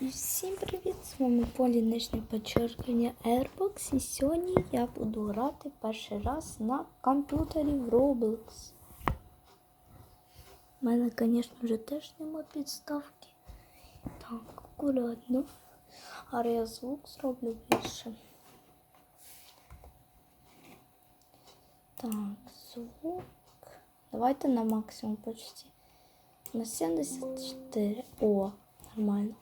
Всім привіт! З вами Полі нижнє підчеркнення Airbox. І сьогодні я буду грати перший раз на комп'ютері в Roblox. У мене, звісно, вже теж нема підставки. Так, акуратно. Але я звук зроблю більше. Так, звук. Давайте на максимум почти. На 74. О, нормально.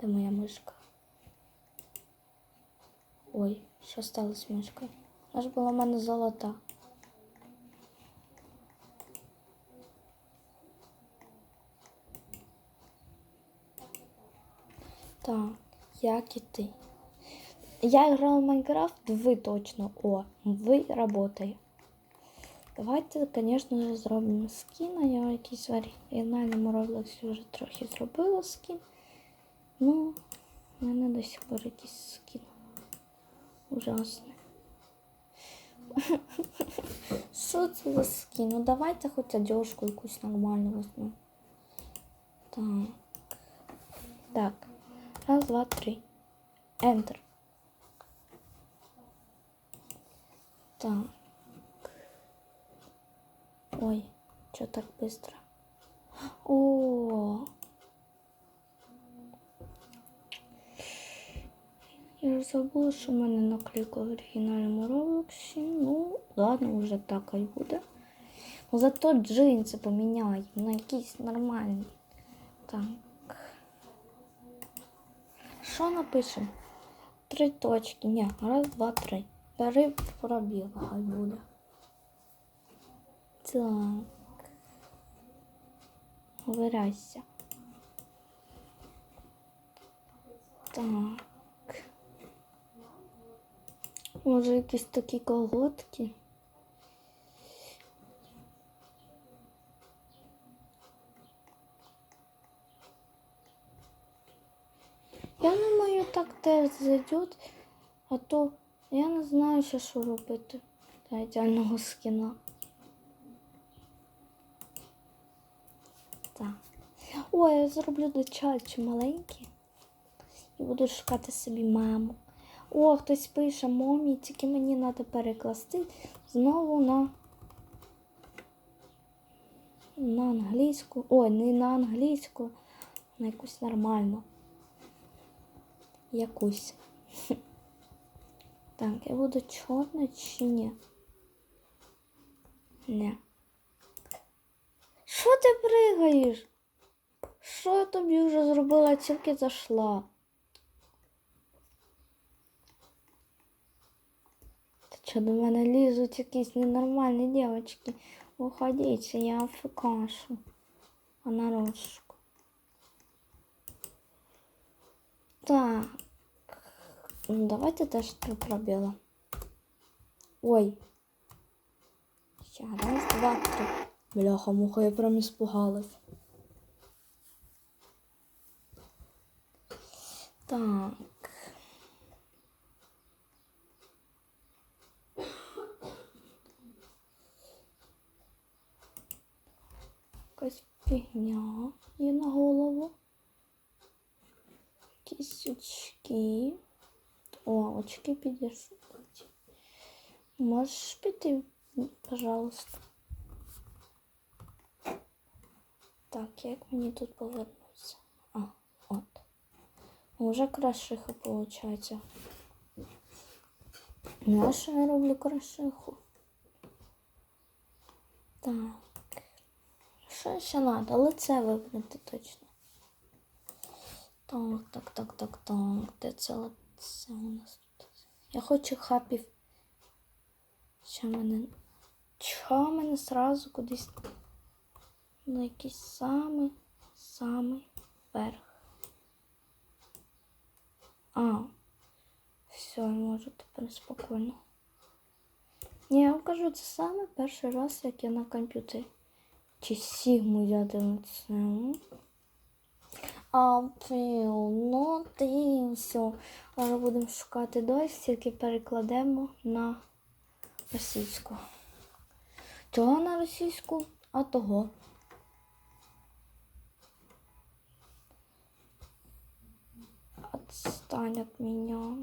Де моя мишка? Ой, що сталося з мишкою? Вона ж була в мене золота. Так, як і ти? Я грала в Майнкрафт, ви точно. О, ви работає. Давайте, звісно, зробимо скін. а Я в якийсь оригінальному Роблоксі вже трохи зробила скін. Ну, в мене до сих пор якийсь скін. Ужасний. Що це за? Ну давайте хоч одежку якусь нормальну возьмемо. Так. Так. Раз, два, три. Enter. Так. Ой, что так быстро? Забула, що в мене наклейка в оригінальному Роблоксі. Ну, ладно, вже так і буде. Зато джинси поміняємо на якісь нормальні. Так. Що напишемо? Три точки. Ні, раз, два, три. Бери пробіл, хай буде. Так. Вирайся. Так. Може якісь такі колготки. Я думаю, так теж зайдет, а то я не знаю, ще що робити для ідеального скіна. Так. Ой, я зроблю дочачі маленькі і буду шукати собі маму. О, хтось пише момі, тільки мені треба перекласти знову на на англійську. Ой, не на англійську, на якусь нормальну. Якусь. Так, я буду чорна чи ні? Не. Що ти пригаєш? Що я тобі вже зробила, тільки зайшла? Що до мене лізуть якісь ненормальні дівчатки. Уходіть, я афикашу. А нарочку. Так. Ну, давайте теж три пробіла. Ой. Ще раз, два, три. Бляха, муха, я прям испугалась. Так. Якась фігня є на голову. Якісь очки. О, очки підійшли. Можеш піти, пожалуйста. Так, як мені тут повернутися? А, от. Уже крашиха виходить. Ну, а що я роблю крашиху? Так. Що ще треба? Лице випнути точно. Так, так, так, так, так. Де це лице у нас тут? Я хочу хапів. Що мене. Чого мене сразу кудись на якийсь самий самий верх. А, все, я можу тепер спокійно. Ні, я вам кажу, це саме перший раз, як я на комп'ютері. Чи сігму я дивлюся. А пил, ну все. Зараз будемо шукати дощ, тільки перекладемо на російську. Чого на російську? А того. Отстань от меня.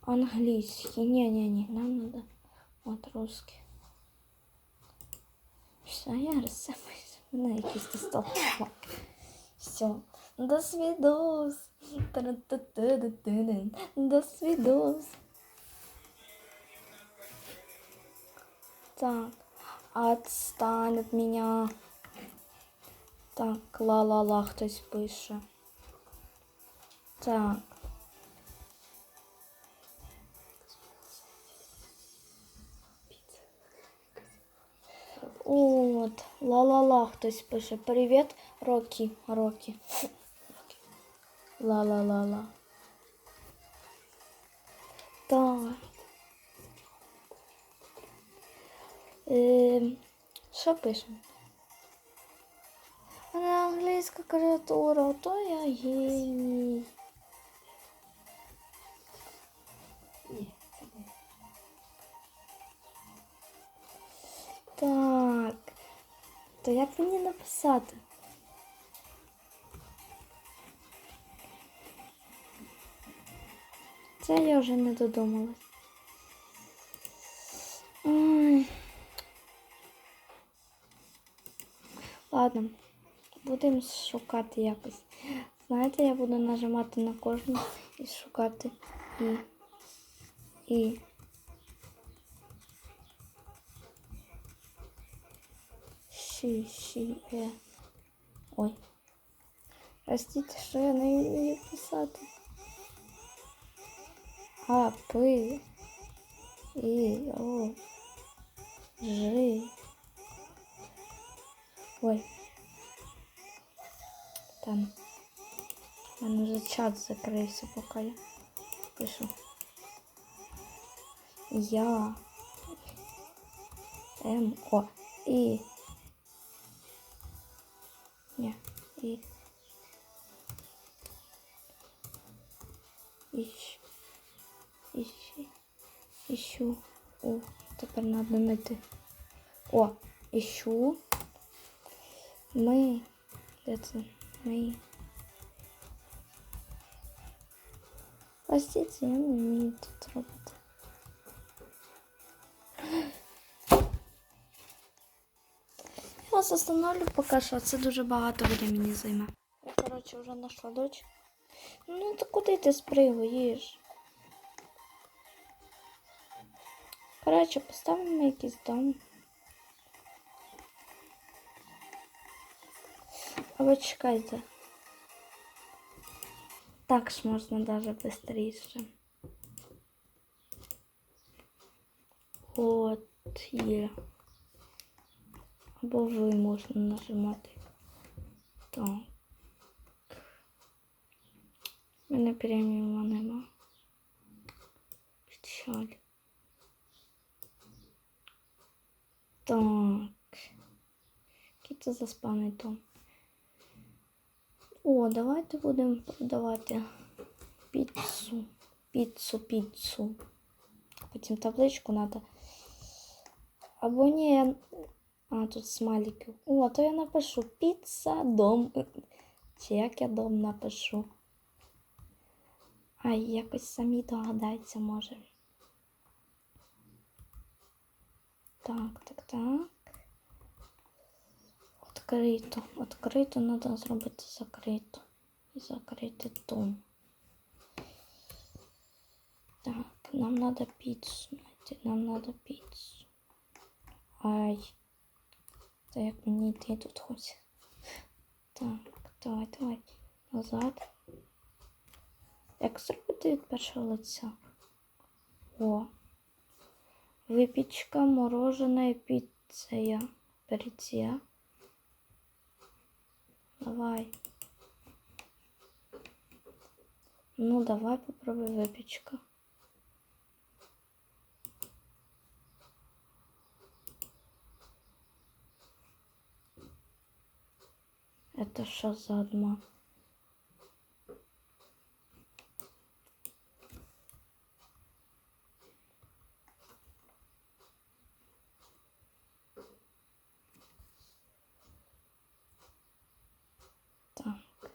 Английский. Не-не-не, нам надо вот русский. Все, я розсипаюся. Мене якийсь достав. Все. До свидос. До свидос. Так. Отстань от меня. Так, ла-ла-ла, хтось пише. Так. От, ла-ла-ла, хтось пише. Привіт, Рокі, Рокі. Ла-ла-ла-ла. Так. Ем, що пишемо? Англійська клавіатура, то я геній. То як мені написати? Це я вже не додумалась. Ладно, будемо шукати якось. Знаєте, я буду нажимати на кожну і шукати і. І. Ші, ші, е. Ой. Простите, що я не вмію писати. А, П. І, О. Ж. Ой. Там. У мене вже чат закрився, поки я пишу. Я. М. О. І. Ні. І. Іщ. Іщи. Іщу. О, тепер надо знайти. О, іщу. Ми. Де це? Ми. Простите, я не вмію тут робити. вас остановлю поки що, це дуже багато буде мені займе. Я, коротше, вже знайшла дочь. Ну, то куди ти спригуєш? Коротше, поставимо якийсь дом. Або чекайте. Так ж можна даже быстріше. От є. Або ви можна нажимати. Так. Мене преміума нема. Печаль. Так. Який це заспаний том? О, давайте будемо продавати піцу. Піцу, піцу. Потім табличку треба. Або ні. А, тут смайлики. О, то я напишу піца, дом. Чи як я дом напишу? Ай, якось самі догадаються, може. Так, так, так. Открито. Открито треба зробити закрито. І закрити дом. Так, нам надо піцу знайти. Нам надо піцу. Ай. Та як мені йти тут хоч. Так, давай, давай. Назад. Як зробити від першого лиця? О. Випічка, мороженое, піцея. Переція. Давай. Ну, давай попробуй выпечка. Это что за обман? Так.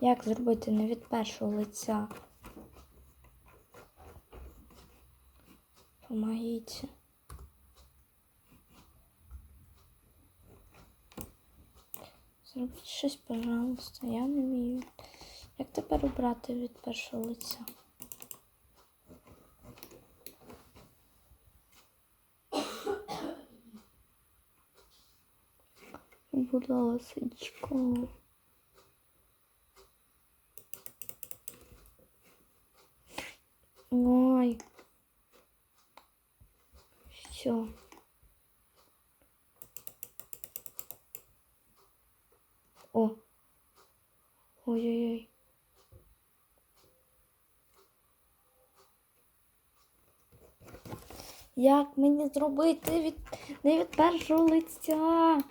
Як зробити не від першого лиця? Помогите. Зробіть щось, пожалуйста, я не вмію. Як тепер обрати від першого лиця? Будь ласочка. Ой. Все. О. Ой-ой-ой. Як мені зробити від не від першого лиця?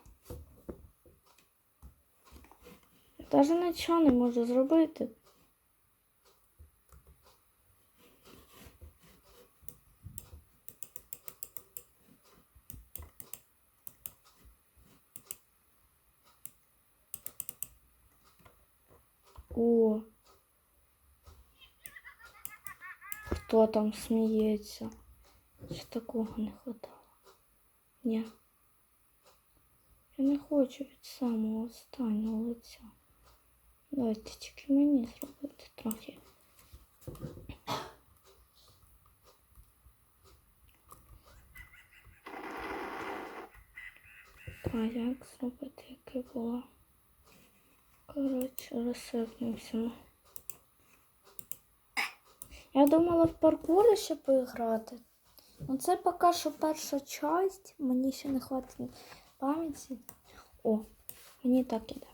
Я навіть нічого не можу зробити. О. Хто там сміється? Чи такого не хватало? Ні. Я не хочу від самого останнього лиця. Давайте тільки мені зробити трохи. А як зробити, яке було? Коротше, розсипнемося. Я думала в паркури ще поіграти. Ну це поки що перша часть. Мені ще не хватить пам'яті. О, мені так іде.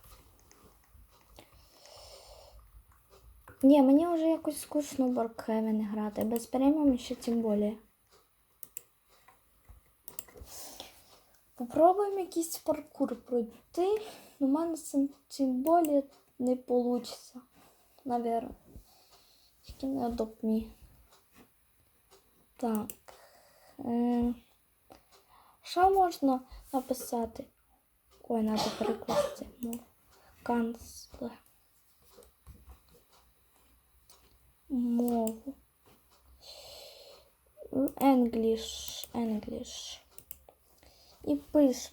Ні, мені вже якось скучно в Баркхевен грати. Без преміум ще тим більше. Попробуємо якийсь паркур пройти. У мене це тим більше не вийде. Наверно. Тільки не me. Так. Е, Що можна написати? Ой, треба перекласти мову. Канцлер. Мову. English. English. І пиш.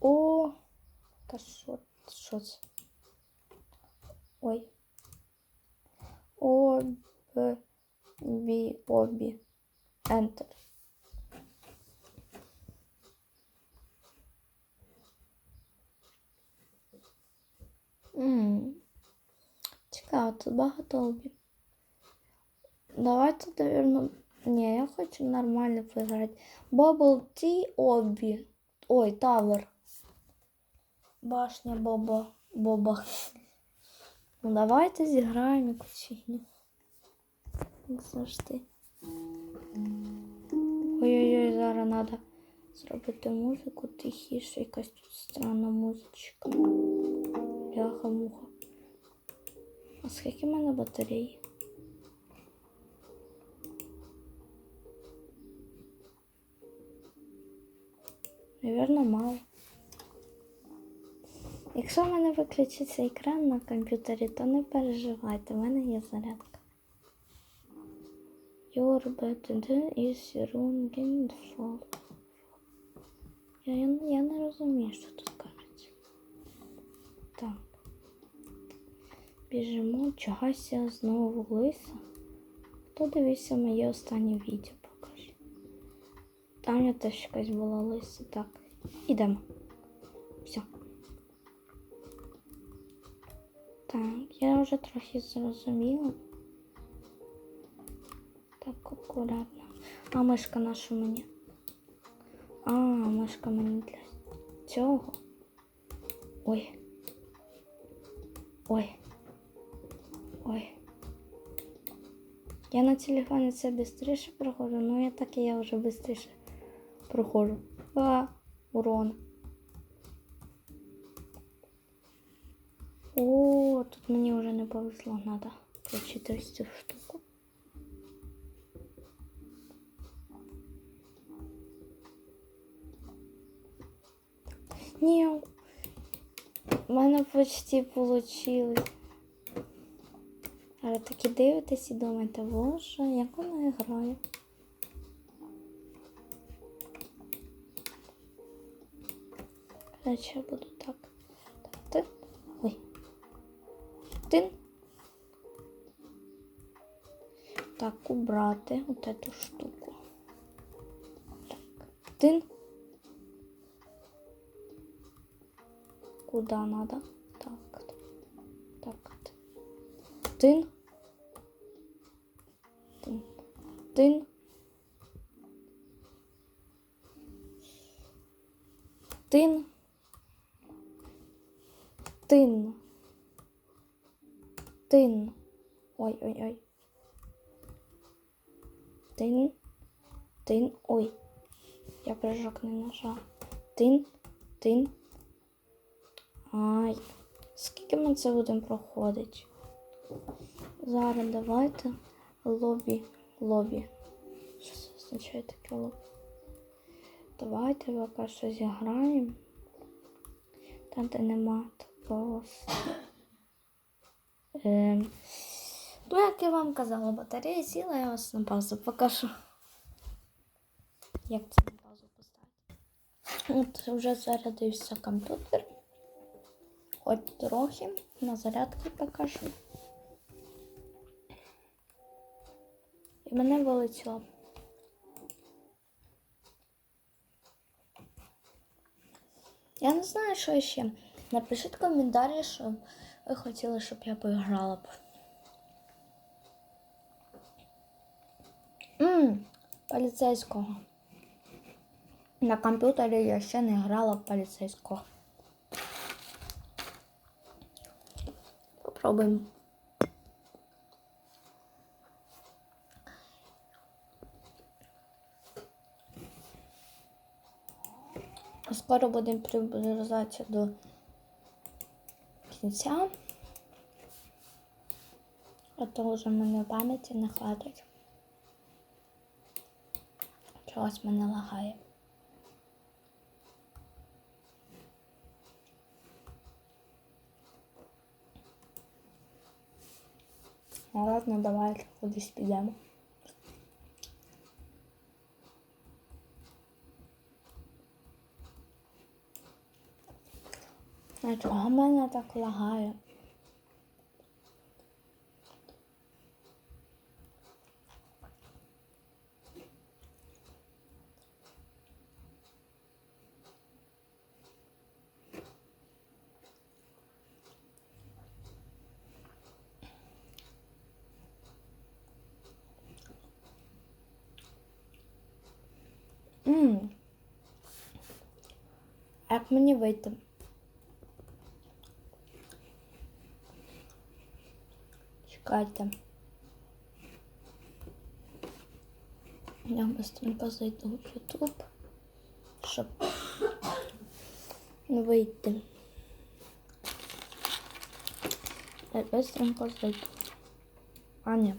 О. Та що? Що це? Ой. О, Б, Бі, Обі. Enter. М. Цікаво, тут багато обі. Давайте, наверное... Ні, я хочу нормально поіграти. Bubble Tea обі. Ой, Тавер. Башня Боба. Боба. Ну давайте зіграємо якусь фігню. Як завжди. Ой-ой-ой, зараз треба зробити музику тихіше, якась тут странна музичка. Бляха-муха. А скільки в мене батареї? Наверно, мало. Якщо в мене виключиться екран на комп'ютері, то не переживайте, в мене є зарядка. Your bed is running full. Я, я, я не розумію, що тут кажеться. Так. Біжимо, чогось я знову лиса. Хто дивився моє останнє відео. Там я теж якась була лиса. Так, ідемо. Все. Так, я вже трохи зрозуміла. Так, акуратно. А мишка наша мені. А, мишка мені для цього. Ой. Ой. Ой. Я на телефоні це швидше проходжу, ну я так і я вже швидше проходжу. А, урон. О, тут мені вже не повезло, включити ось цю штуку. Ні, в мене почти получилось. А ви такі дивитесь і думаєте, боже, як вона грає. Короче, я буду так. Так, ти. Ой. Тин. Так, убрати вот эту штуку. Так, тин. Куда надо? Так. Так. Тин. Тин. Тин. Тин. Тин. Тин. Ой, ой, ой. Тин. Тин. Ой. Я прыжок не нажав. Тин. Тин. Ай. Скільки ми це будемо проходити? Зараз давайте лобі. Лобі. Що це означає таке лобі? Давайте поки що зіграємо. Там, де нема такого. Ем. Ну, як я вам казала, батарея сіла, я вас на паузу покажу. Як це на паузу поставити? От вже зарядився комп'ютер. Хоч трохи на зарядки покажу. І мене вилетіло. Я не знаю, що ще. Напишіть в коментарі, що ви хотіли, щоб я поіграла б. Ммм, поліцейського. На комп'ютері я ще не грала в поліцейського. Попробуємо. Скоро будемо приближатися до кінця. А то вже мене пам'яті не хватить. Чогось мене лагає. Ладно, давай кудись підемо. А чого мене так лагає? Ммм. Як мені вийти? Чекайте. Я быстренько зайду в YouTube, щоб вийти. Я быстренько зайду. А, ні,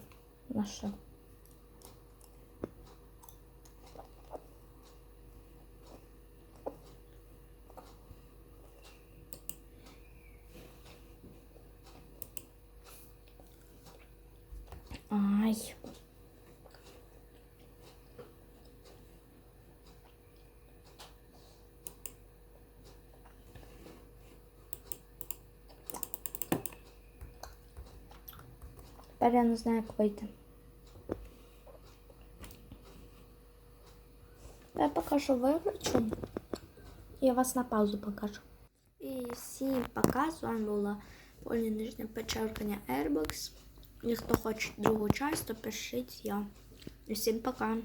на що? Ай. Тепер я не знаю, як вийти. Я покажу виключу. Я вас на паузу покажу. І всім пока. З вами була Поля Нижня Печеркання Airbox. І хто хоче другу часть, то пишіть я. Усім пока.